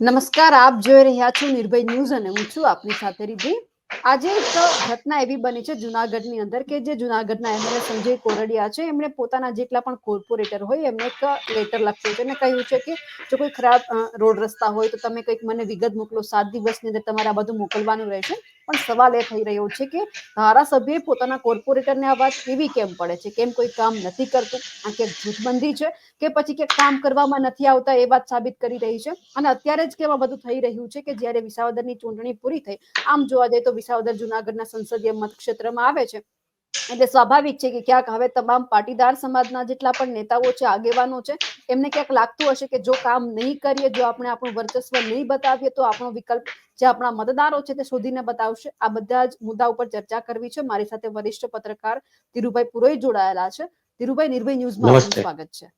નમસ્કાર, આપ જોઈ રહ્યા છો નિર્ભય ન્યૂઝ અને હું છું આપની સાથે રીધી આજે એક ઘટના એવી બની છે જુનાગઢની અંદર કે જે જુનાગઢના એમએલએ સંજય કોરડિયા છે. એમણે પોતાના જેટલા પણ કોર્પોરેટર હોય, એમને એક લેટર લખ્યું છે અને કહ્યું છે કે જો કોઈ ખરાબ રોડ રસ્તા હોય તો તમે કંઈક મને વિગત મોકલો, સાત દિવસની અંદર તમારે આ બધું મોકલવાનું રહેશે. પણ સવાલ એ થઈ રહ્યો છે કે ધારાસભ્યએ પોતાના કોર્પોરેટરને આ વાત કેવી કેમ પડે છે? કેમ કોઈ કામ નથી કરતું? આ કે જૂથબંધી છે કે પછી કે કામ કરવામાં નથી આવતા એ વાત સાબિત કરી રહી છે? અને અત્યારે જ કેવા બધું થઈ રહ્યું છે કે જ્યારે વિસાવદરની ચૂંટણી પૂરી થઈ, આમ જોવા જઈએ તો વિસાવદર જુનાગઢના સંસદીય મતક્ષેત્રમાં આવે છે. એટલે સ્વાભાવિક છે કે ક્યાંક હવે તમામ પાટીદાર સમાજના જેટલા પણ નેતાઓ છે આગેવાનો છે એમને ક્યાંક લાગતું હશે કે જો કામ નહીં કરીએ જો આપણે આપણું વર્ચસ્વ નહીં બતાવીએ તો આપણો વિકલ્પ જે આપણા મતદારો છે તે શોધીને બતાવશે. આ બધા જ મુદ્દા ઉપર ચર્ચા કરવી છે. મારી સાથે વરિષ્ઠ પત્રકાર ધીરુભાઈ પુરોહિત જોડાયેલા છે. ધીરુભાઈ નિર્ભય ન્યૂઝમાં સ્વાગત છે.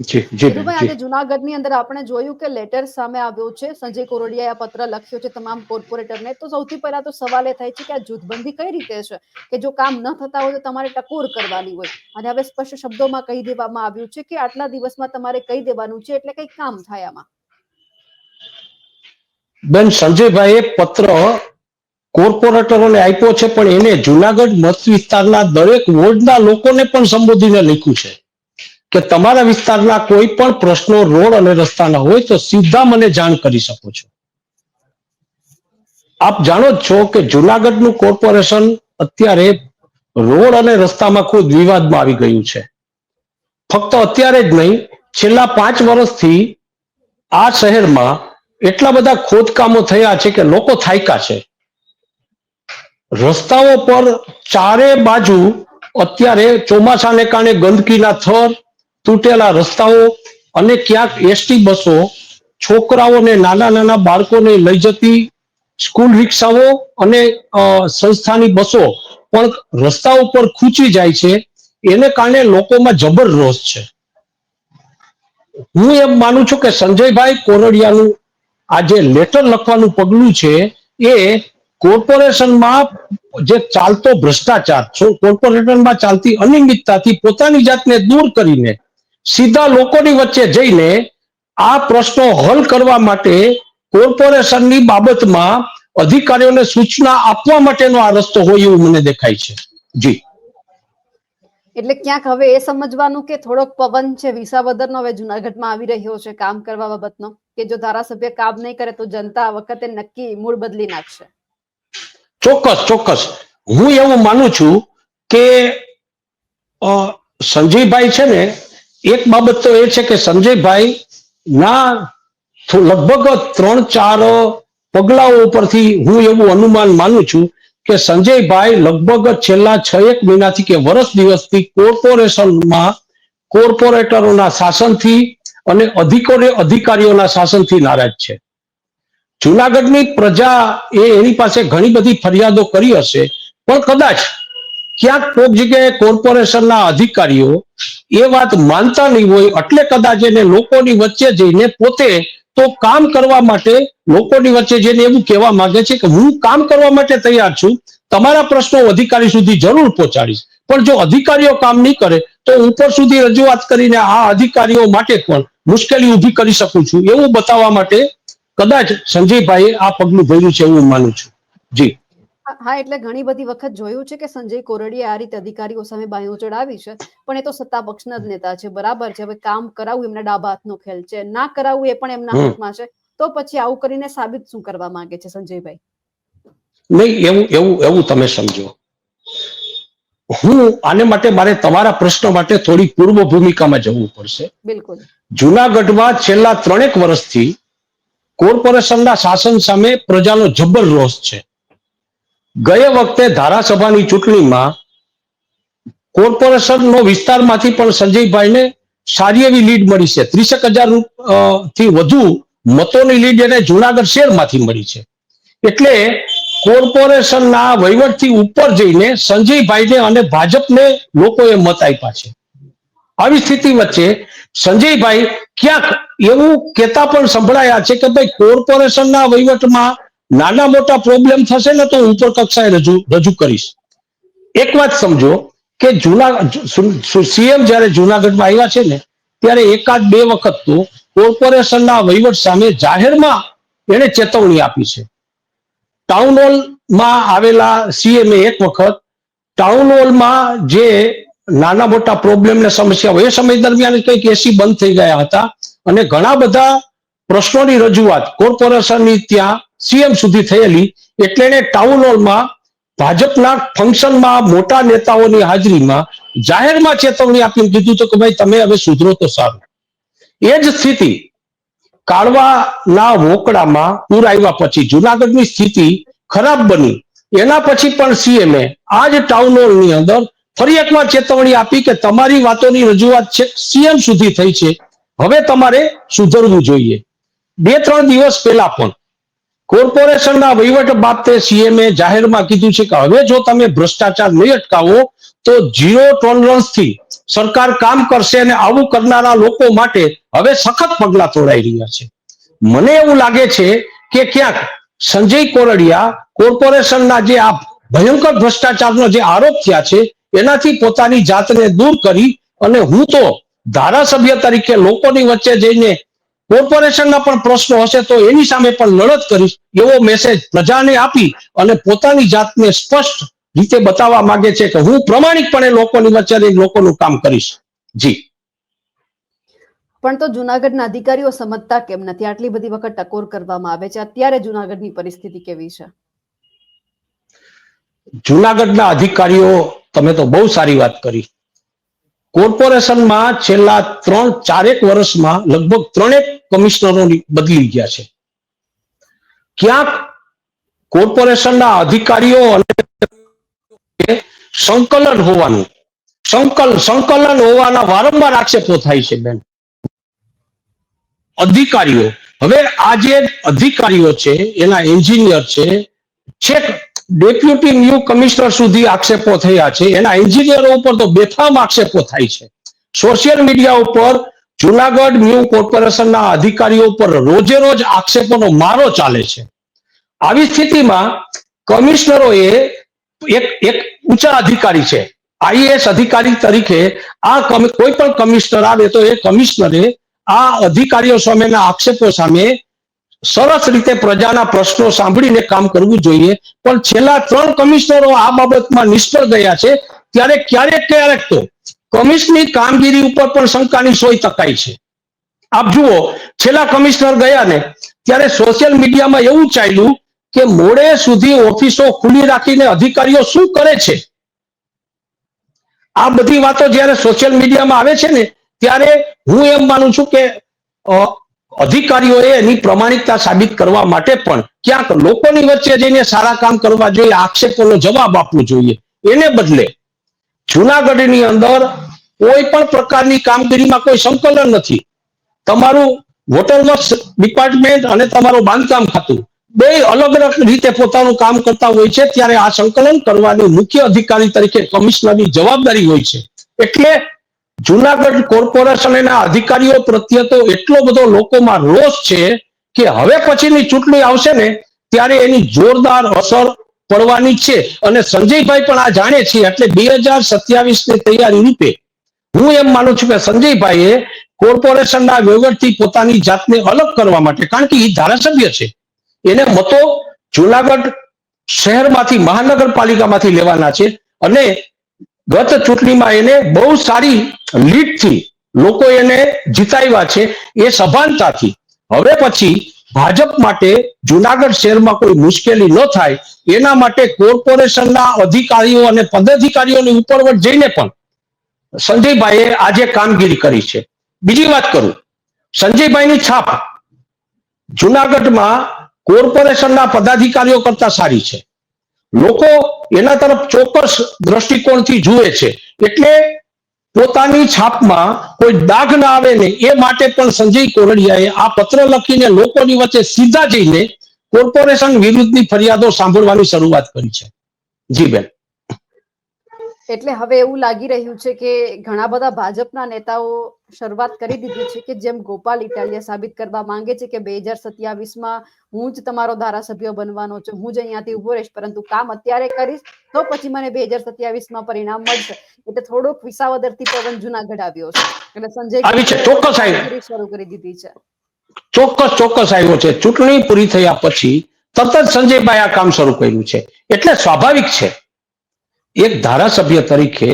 ધીરુભાઈ આજે જુનાગઢની અંદર આપણે જોયું કે લેટર સામે આવ્યો છે. સંજય કોરોડિયાએ પત્ર લખ્યો છે તમામ કોર્પોરેટરને તો સૌથી પહેલા તો સવાલ એ થાય છે કે આ જૂથબંધી કઈ રીતે છે? કે જો કામ ન થતા હોય તો તમારે ટકોર કરવાની હોય. અને હવે સ્પષ્ટ શબ્દોમાં કહી દેવામાં આવ્યું છે કે આટલા દિવસમાં તમારે કહી દેવાનું છે એટલે કઈ કામ થાય આમાં. બેન સંજયભાઈએ પત્ર કોર્પોરેટરોને આપ્યો છે પણ એને જુનાગઢ મત વિસ્તારના દરેક વોર્ડના લોકોને પણ સંબોધીને લખ્યું છે. કે તમારા વિસ્તારના કોઈ પણ પ્રશ્નો, રોડ અને રસ્તાના હોય તો સીધા મને જાણ કરી શકો છો. આપ જાણો જ છો કે જુનાગઢનું કોર્પોરેશન અત્યારે રોડ અને રસ્તામાં ખુદ વિવાદમાં આવી ગયું છે. ફક્ત અત્યારે જ નહીં, છેલ્લા પાંચ વર્ષથી આ શહેરમાં એટલા બધા ખોદકામો થયા છે કે લોકો થાયકા છે. રસ્તાઓ પર ચારે બાજુ અત્યારે ચોમાસાને કારણે ગંદકીના થર તૂટેલા રસ્તાઓ અને ક્યાંક એસટી બસો છોકરાઓને, નાના નાના બાળકોને લઈ જતી સ્કૂલ રિક્ષાઓ અને સંસ્થાની બસો પણ રસ્તા ઉપર ખૂંચી જાય છે. એને કારણે લોકોમાં જબર રોષ છે. હું એમ માનું છું કે સંજયભાઈ કોરડિયાનું આ જે લેટર લખવાનું પગલું છે એ કોર્પોરેશનમાં જે ચાલતો ભ્રષ્ટાચાર કોર્પોરેશનમાં ચાલતી અનિયમિતતાથી પોતાની જાતને દૂર કરીને સીધા લોકોની વચ્ચે જઈને આ પ્રશ્નો હલ કરવા માટે કોર્પોરેશનની બાબતમાં અધિકારીઓને સૂચના આપવા માટેનો આ રસ્તો હોય એવું મને દેખાય છે. જી. એટલે ક્યાંક હવે એ સમજવાનું કે થોડોક પવન છે વિસાવદરનો હવે જુનાગઢમાં આવી રહ્યો છે કામ કરવા બાબતનો કે જો ધારાસભ્ય કામ નહીં કરે તો જનતા આ વખતે નક્કી મૂળ બદલી નાખશે. ચોક્કસ ચોક્કસ. હું એવું માનું છું કે સંજયભાઈ છે ને એક બાબત તો એ છે કે સંજયભાઈ ના લગભગ ત્રણ ચાર પગલાઓ ઉપરથી હું એવું અનુમાન માનું છું કે સંજયભાઈ લગભગ છેલ્લા છ એક મહિનાથી કે વર્ષ દિવસથી કોર્પોરેશનમાં કોર્પોરેટરોના શાસનથી અને અધિકારી અધિકારીઓના શાસનથી નારાજ છે. જુનાગઢની પ્રજા એ એની પાસે ઘણી બધી ફરિયાદો કરી હશે, પણ કદાચ ક્યાંક કોઈક જગ્યાએ કોર્પોરેશનના અધિકારીઓ એ વાત માનતા નહીં હોય, એટલે કદાચ એને લોકોની વચ્ચે જઈને પોતે તો કામ કરવા માટે, લોકોની વચ્ચે જઈને એવું કહેવા માંગે છે કે હું કામ કરવા માટે તૈયાર છું, તમારા પ્રશ્નો અધિકારી સુધી જરૂર પહોંચાડીશ. પણ જો અધિકારીઓ કામ નહીં કરે, તો ઉપર સુધી રજૂઆત કરીને આ અધિકારીઓ માટે પણ મુશ્કેલી ઊભી કરી શકું છું. એવું બતાવવા માટે કદાચ સંજયભાઈએ આ પગલું ભર્યું છે એવું માનું છું. જી. હા એટલે ઘણી બધી વખત જોયું છે કે સંજય કોરડીએ આ રીતે અધિકારીઓ સામે બાયો ચડાવી છે પણ એ તો સત્તા પક્ષના જ નેતા છે બરાબર છે. હવે કામ કરાવવું એમના ડાબા હાથનો ખેલ છે. ના કરાવવું એ પણ એમના હાથમાં છે. તો પછી આવું કરીને સાબિત શું કરવા માંગે છે સંજયભાઈ? નહીં એવું એવું એવું તમે સમજો. હું આને માટે મારે તમારા પ્રશ્ન માટે થોડી પૂર્વ ભૂમિકામાં જવું પડશે. બિલકુલ. જુનાગઢમાં છેલ્લા ત્રણેક વર્ષથી કોર્પોરેશનના શાસન સામે પ્રજાનો જબર રોષ છે. ગયા વખતે ધારાસભાની ચૂંટણીમાં કોર્પોરેશનનો વિસ્તારમાંથી પણ સંજયભાઈને સારી એવી લીડ મળી છે. ત્રીસેક હજારથી વધુ મતોની લીડ એને જુનાગઢ શહેરમાંથી મળી છે. એટલે કોર્પોરેશનના વહીવટથી ઉપર જઈને સંજયભાઈને અને ભાજપને લોકોએ મત આપ્યા છે. આવી સ્થિતિ વચ્ચે સંજયભાઈ ક્યાંક એવું કહેતા પણ સંભળાયા છે કે ભાઈ કોર્પોરેશનના વહીવટમાં નાના મોટા પ્રોબ્લેમ થશે ને તો હું ઉપર કક્ષાએ રજૂ રજૂ કરીશ. એક વાત સમજો કે જુના સીએમ જ્યારે જુનાગઢમાં આવ્યા છે ને, ત્યારે એકાદ બે વખત તો કોર્પોરેશનના વહીવટ સામે જાહેરમાં એને ચેતવણી આપી છે. ટાઉન હોલમાં આવેલા સીએમએ એક વખત ટાઉન હોલમાં જે નાના મોટા પ્રોબ્લેમ ને સમસ્યા હોય એ સમય દરમિયાન કંઈક એસી બંધ થઈ ગયા હતા અને ઘણા બધા પ્રશ્નોની રજૂઆત કોર્પોરેશનની ત્યાં સીએમ સુધી થયેલી એટલે એને ટાઉન હોલમાં ભાજપના ફંક્શનમાં મોટા નેતાઓની હાજરીમાં જાહેરમાં ચેતવણી આપીને કીધું તો કે ભાઈ તમે હવે સુધરો તો સારું. એ જ સ્થિતિ કાળવાના વોકડામાં પૂર આવ્યા પછી જુનાગઢની સ્થિતિ ખરાબ બની. એના પછી પણ સીએમએ આ જ ટાઉન હોલની અંદર ફરી ચેતવણી આપી કે તમારી વાતોની રજૂઆત છે સીએમ સુધી થઈ છે. હવે તમારે સુધરવું જોઈએ. બે ત્રણ દિવસ પહેલા પણ કોર્પોરેશનના વહીવટ બાબતે સીએમએ જાહેરમાં કીધું છે કે હવે જો તમે ભ્રષ્ટાચાર નહીં અટકાવો, તો ઝીરો ટોલરન્સથી સરકાર કામ કરશે અને આવું કરનારા લોકો માટે હવે સખત પગલા તોડાઈ રહ્યા છે. મને એવું લાગે છે કે ક્યાંક સંજય કોરડિયા કોર્પોરેશનના જે આ ભયંકર ભ્રષ્ટાચારનો જે આરોપ થયા છે, એનાથી પોતાની જાતને દૂર કરી અને હું તો ધારાસભ્ય તરીકે લોકોની વચ્ચે જઈને કોર્પોરેશનના પણ પ્રશ્નો હશે તો એની સામે પણ લડત કરીશ એવો મેસેજ પ્રજાને આપી અને પોતાની જાતને સ્પષ્ટ રીતે બતાવવા માંગે છે કે હું પ્રમાણિકપણે લોકોની વચ્ચે લોકોનું કામ કરીશ. જી. પણ તો જુનાગઢના અધિકારીઓ સમજતા કેમ નથી? આટલી બધી વખત ટકોર કરવામાં આવે છે. અત્યારે જુનાગઢની પરિસ્થિતિ કેવી છે? જુનાગઢના અધિકારીઓ તમે તો બહુ સારી વાત કરી. કોર્પોરેશનમાં છેલ્લા ત્રણ, ચારેક વર્ષમાં લગભગ ત્રણેક કમિશનરો બદલી ગયા છે. ક્યાંક કોર્પોરેશનના અધિકારીઓ સંકલન હોવાનું, સંકલ, સંકલન હોવાના વારંવાર આક્ષેપો થાય છે બેન. અધિકારીઓ, હવે આ જે અધિકારીઓ છે, એના એન્જિનિયર છે, છેક ડેપ્યુટી ન્યૂ કમિશનર સુધી આક્ષેપો થયા છે. એના એન્જિનિયરો ઉપર તો બેફામ આક્ષેપો થાય છે. સોશિયલ મીડિયા ઉપર જુનાગઢ ન્યૂ કોર્પોરેશનના અધિકારીઓ ઉપર રોજે રોજ આક્ષેપોનો મારો ચાલે છે. આવી સ્થિતિમાં કમિશનરોએ એક એક ઊંચા અધિકારી છે. આઈએએસ અધિકારી તરીકે આ કોઈ પણ કમિશનર આવે તો એ કમિશનરે આ અધિકારીઓ સામેના આક્ષેપો સામે સરસ રીતે પ્રજાના પ્રશ્નો સાંભળીને કામ કરવું જોઈએ. પણ છેલ્લા ત્રણ કમિશનરો આ બાબતમાં નિષ્ફળ ગયા છે. ત્યારે ક્યારેક ક્યારેક તો કમિશનની કામગીરી ઉપર પણ શંકાની સોય તકાય છે. આપ જુઓ, છેલ્લા કમિશનર ગયા ને, ત્યારે સોશિયલ મીડિયામાં એવું ચાલ્યું કે મોડે સુધી ઓફિસો ખુલ્લી રાખીને અધિકારીઓ શું કરે છે? આ બધી વાતો જ્યારે સોશિયલ મીડિયામાં આવે છે ને, ત્યારે હું એમ માનું છું કે અધિકારીઓએ એની પ્રમાણિકતા સાબિત કરવા માટે પણ ક્યાંક લોકોની વચ્ચે જઈને સારા કામ કરવા જોઈએ, આક્ષેપોનો જવાબ આપવો જોઈએ. એને બદલે જુનાગઢની અંદર કોઈ પણ પ્રકારની કામગીરીમાં કોઈ સંકલન નથી. તમારું વોટર વર્ક્સ ડિપાર્ટમેન્ટ અને તમારું બાંધકામ ખાતું બે અલગ અલગ રીતે પોતાનું કામ કરતા હોય છે, ત્યારે આ સંકલન કરવાની મુખ્ય અધિકારી તરીકે કમિશનરની જવાબદારી હોય છે. એટલે જુનાગઢ કોર્પોરેશન એના અધિકારીઓ પ્રત્યે તો એટલો બધો લોકોમાં રોષ છે કે હવે પછીની ચૂંટણી આવશે ને, ત્યારે એની જોરદાર અસર પડવાની છે. અને સંજયભાઈ પણ આ જાણે છે, એટલે બે હજાર સત્યાવીસની તૈયારી રૂપે. હું એમ માનું છું કે સંજયભાઈએ કોર્પોરેશનના વહીવટથી પોતાની જાતને અલગ કરવા માટે, કારણ કે એ ધારાસભ્ય છે, એને મતો જુનાગઢ શહેરમાંથી, મહાનગરપાલિકામાંથી લેવાના છે. અને ગત ચૂંટણીમાં એને બહુ સારી લીડથી લોકો એને જીતાવ્યા છે એ સભાનતાથી. હવે પછી ભાજપ માટે જુનાગઢ શહેરમાં કોઈ મુશ્કેલી ન થાય એના માટે કોર્પોરેશનના અધિકારીઓ અને પદાધિકારીઓની ઉપરવટ જઈને પણ સંજયભાઈએ આજે કામગીરી કરી છે. બીજી વાત કરું. સંજયભાઈની છાપ જુનાગઢમાં કોર્પોરેશનના પદાધિકારીઓ કરતા સારી છે. લોકો એના તરફ ચોક્કસ દ્રષ્ટિકોણથી જુએ છે. એટલે પોતાની છાપમાં કોઈ દાગ ના આવે ને એ માટે પણ સંજય કોરડિયાએ આ પત્ર લખીને લોકોની વચ્ચે સીધા જઈને કોર્પોરેશન વિરુદ્ધની ફરિયાદો સાંભળવાની શરૂઆત કરી છે. જી બેન. એટલે હવે એવું લાગી રહ્યું છે કે ઘણા બધા ભાજપના નેતાઓ શરૂઆત કરી દીધી છે કે જેમ ગોપાલ ઇટાલિયા સાબિત કરવા માંગે છે કે બે હજાર સત્યાવીસમાં હું જ તમારો ધારાસભ્ય બનવાનો છું હું જ અહીંયાથી ઊભો રહીશ પરંતુ કામ અત્યારે કરીશ તો પછી મને બે હજાર સત્યાવીસમાં પરિણામ મળશે. એટલે થોડોક વિસાવદરથી પવન જુનાગઢ આવ્યો છે. એટલે સંજય આવી ચોક્કસ આવી. શરૂ કરી દીધી છે. ચોક્કસ ચોક્કસ આવ્યો છે. ચૂંટણી પૂરી થયા પછી તરત જ સંજયભાઈ આ કામ શરૂ કર્યું છે. એટલે સ્વાભાવિક છે એક ધારાસભ્ય તરીકે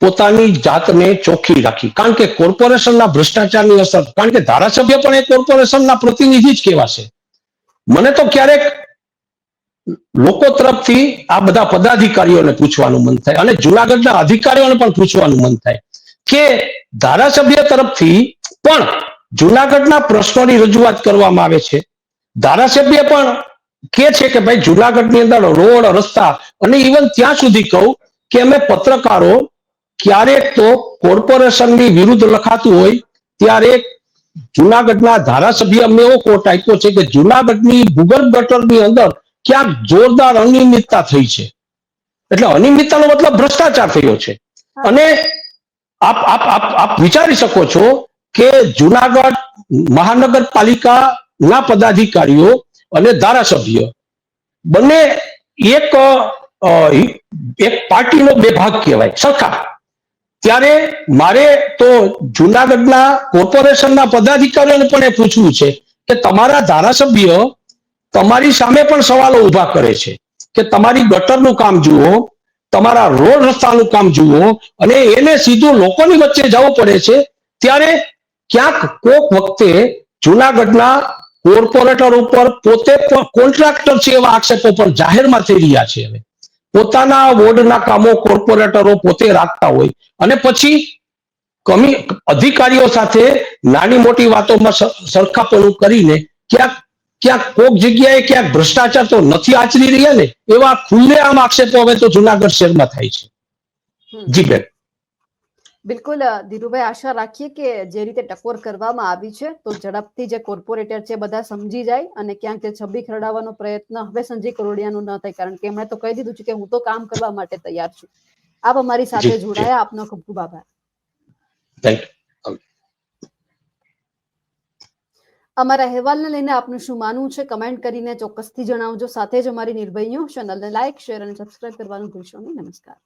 પોતાની જાતને ચોખ્ખી રાખી. કારણ કે કોર્પોરેશનના ભ્રષ્ટાચારની અસર, કારણ કે ધારાસભ્ય પણ એ કોર્પોરેશનના પ્રતિનિધિ જ કહેવાશે. મને તો ક્યારેક લોકો તરફથી આ બધા પદાધિકારીઓને પૂછવાનું મન થાય અને જુનાગઢના અધિકારીઓને પણ પૂછવાનું મન થાય કે ધારાસભ્ય તરફથી પણ જુનાગઢના પ્રશ્નોની રજૂઆત કરવામાં આવે છે. ધારાસભ્ય પણ કે છે કે ભાઈ જુનાગઢની અંદર રોડ રસ્તા અને ઇવન ત્યાં સુધી કહું કે અમે પત્રકારો ક્યારેક તો કોર્પોરેશનની વિરુદ્ધ લખાતું હોય ત્યારે જુનાગઢના ધારાસભ્ય અમને એવો કોટ આપ્યો છે કે જુનાગઢની ભૂગર્ભ ગટરની અંદર ક્યાંક જોરદાર અનિયમિતતા થઈ છે. એટલે અનિયમિતતાનો મતલબ ભ્રષ્ટાચાર થયો છે. અને આપ આપ આપ આપ વિચારી શકો છો કે જુનાગઢ મહાનગરપાલિકાના પદાધિકારીઓ અને ધારાસભ્ય. બંને એક એક પાર્ટીનો બે ભાગ કહેવાય, સરખા. ત્યારે મારે તો જુનાગઢના કોર્પોરેશનના પદાધિકારીઓને પણ એ પૂછવું છે કે તમારા ધારાસભ્ય તમારી સામે પણ સવાલો ઊભા કરે છે કે તમારી ગટરનું કામ જુઓ, તમારા રોડ રસ્તાનું કામ જુઓ અને એને સીધું લોકોની વચ્ચે જવું પડે છે. ત્યારે ક્યાંક કોક વખતે જુનાગઢના કોર્પોરેટર ઉપર પોતે કોન્ટ્રાક્ટર છે એવા આક્ષેપો પણ જાહેરમાં થઈ રહ્યા છે હવે. પોતાના વોર્ડના કામો કોર્પોરેટરો પોતે રાખતા હોય. અને પછી કમી અધિકારીઓ સાથે નાની મોટી વાતોમાં સરખાપણું કરીને ક્યાંક ક્યાંક કોક જગ્યાએ ક્યાંક ભ્રષ્ટાચાર તો નથી આચરી રહ્યા ને, એવા ખુલ્લેઆમ આક્ષેપો હવે તો જુનાગઢ શહેરમાં થાય છે. જી બેન. બિલકુલ ધીરુભાઈ આશા રાખીએ કે જે રીતે ટકોર કરવામાં આવી છે તો ઝડપથી જે કોર્પોરેટર છે બધા સમજી જાય અને ક્યાંક તે છબી ખરડાવવાનો પ્રયત્ન હવે સંજય કરોડિયાનો ન થાય કારણ કે એમણે તો કહી દીધું છે કે હું તો કામ કરવા માટે તૈયાર છું. આપ અમારી સાથે જી, જી. જોડાયા આપનો ખૂબ ખૂબ આભાર. થેન્ક અમારા અહેવાલને લઈને આપનું શું માનવું છે કમેન્ટ કરીને ચોક્કસથી જણાવજો. સાથે જ અમારી નિર્ભય ન્યૂઝ ચેનલને લાઇક શેર અને સબસ્ક્રાઇબ કરવાનું ભૂલશો નહીં. નમસ્કાર.